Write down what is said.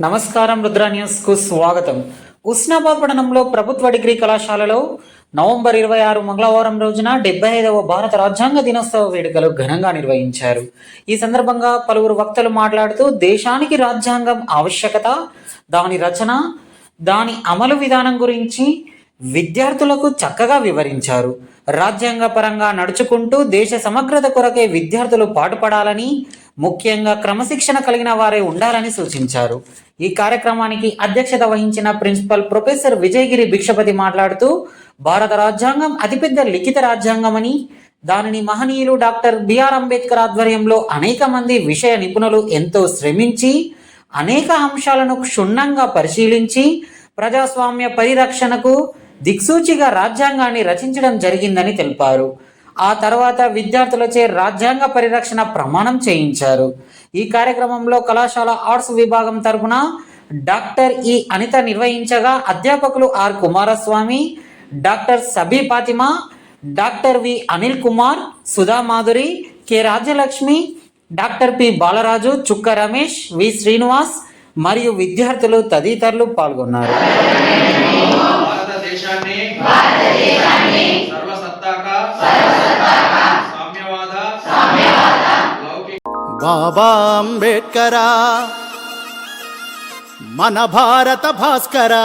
నమస్కారం రుద్రా న్యూస్కు స్వాగతం. ఉస్నాబాద్ పట్టణంలో ప్రభుత్వ డిగ్రీ కళాశాలలో నవంబర్ ఇరవై ఆరు మంగళవారం రోజున డెబ్బై ఐదవ భారత రాజ్యాంగ దినోత్సవ వేడుకలు ఘనంగా నిర్వహించారు. ఈ సందర్భంగా పలువురు వక్తలు మాట్లాడుతూ దేశానికి రాజ్యాంగం ఆవశ్యకత దాని రచన దాని అమలు విధానం గురించి విద్యార్థులకు చక్కగా వివరించారు. రాజ్యాంగ పరంగా నడుచుకుంటూ దేశ సమగ్రత కొరకే విద్యార్థులు పాటుపడాలని ముఖ్యంగా క్రమశిక్షణ కలిగిన వారే ఉండాలని సూచించారు. ఈ కార్యక్రమానికి అధ్యక్షత వహించిన ప్రిన్సిపల్ ప్రొఫెసర్ విజయగిరి భిక్షపతి మాట్లాడుతూ భారత రాజ్యాంగం అతిపెద్ద లిఖిత రాజ్యాంగమని దానిని మహనీయులు డాక్టర్ బిఆర్ అంబేద్కర్ ఆధ్వర్యంలో అనేక మంది విషయ నిపుణులు ఎంతో శ్రమించి అనేక అంశాలను క్షుణ్ణంగా పరిశీలించి ప్రజాస్వామ్య పరిరక్షణకు దిక్సూచిగా రాజ్యాంగాన్ని రచించడం జరిగిందని తెలిపారు. ఆ తర్వాత విద్యార్థులచే రాజ్యాంగ పరిరక్షణ ప్రమాణం చేయించారు. ఈ కార్యక్రమంలో కళాశాల ఆర్ట్స్ విభాగం తరపున డాక్టర్ ఈ అనిత నిర్వహించగా అధ్యాపకులు R Kumaraswamy doctor Sabi Fatima doctor V Anil Kumar Sudha Madhuri K Rajyalakshmi doctor P Balaraju Chukka Ramesh V Srinivas మరియు విద్యార్థులు తదితరులు పాల్గొన్నారు. భారతదేశాన్ని సర్వసత్తాక సామ్యవాద లౌకిక బాబా అంబేడ్కరా మన భారత భాస్కరా